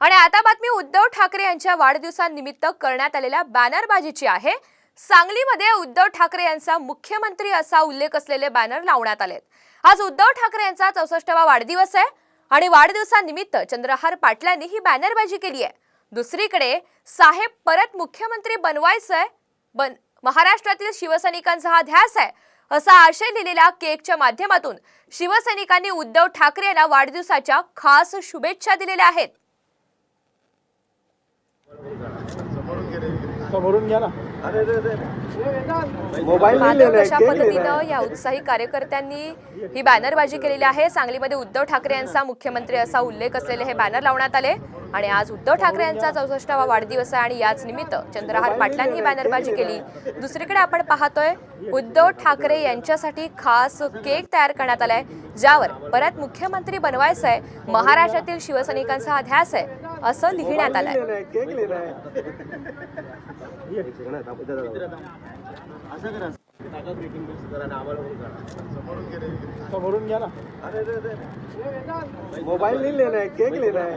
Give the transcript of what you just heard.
आणि आता बातमी उद्धव ठाकरे यांच्या वाढदिवसानिमित्त करण्यात आलेल्या बॅनरबाजीची आहे. सांगलीमध्ये उद्धव ठाकरे यांचा मुख्यमंत्री असा उल्लेख असलेले बॅनर लावण्यात आलेत. आज उद्धव ठाकरे यांचा चौसष्टवा वाढदिवस आहे आणि वाढदिवसानिमित्त चंद्रहार पाटलांनी ही बॅनरबाजी केली आहे. दुसरीकडे साहेब परत मुख्यमंत्री बनवायचंय बन महाराष्ट्रातील शिवसैनिकांचा हा ध्यास आहे असा आशय लिहिलेल्या केकच्या माध्यमातून शिवसैनिकांनी उद्धव ठाकरे यांना वाढदिवसाच्या खास शुभेच्छा दिलेल्या आहेत. समोरून घ्या ना. कशा पद्धतीनं. या उत्साही कार्यकर्त्यांनी ही बॅनरबाजी केलेली आहे. सांगलीमध्ये उद्धव ठाकरे यांचा मुख्यमंत्री असा उल्लेख असलेले हे बॅनर लावण्यात आले. आणि आज उद्धव ठाकरे यांचा चौसष्टावा वाढदिवस आहे आणि याच निमित्त चंद्रहार पाटलांनी ही बॅनरबाजी केली दुसरीकडे आपण पाहतोय उद्धव ठाकरे यांच्यासाठी खास केक तयार करण्यात आलाय ज्यावर परत मुख्यमंत्री बनवायचं आहे महाराष्ट्रातील शिवसैनिकांचा हा ध्यास आहे. असं लिहिण्यात आलंय. लेना है, केक लेना है. समोरून घ्या ना. मोबाईल नाही लेना है, केक लेना है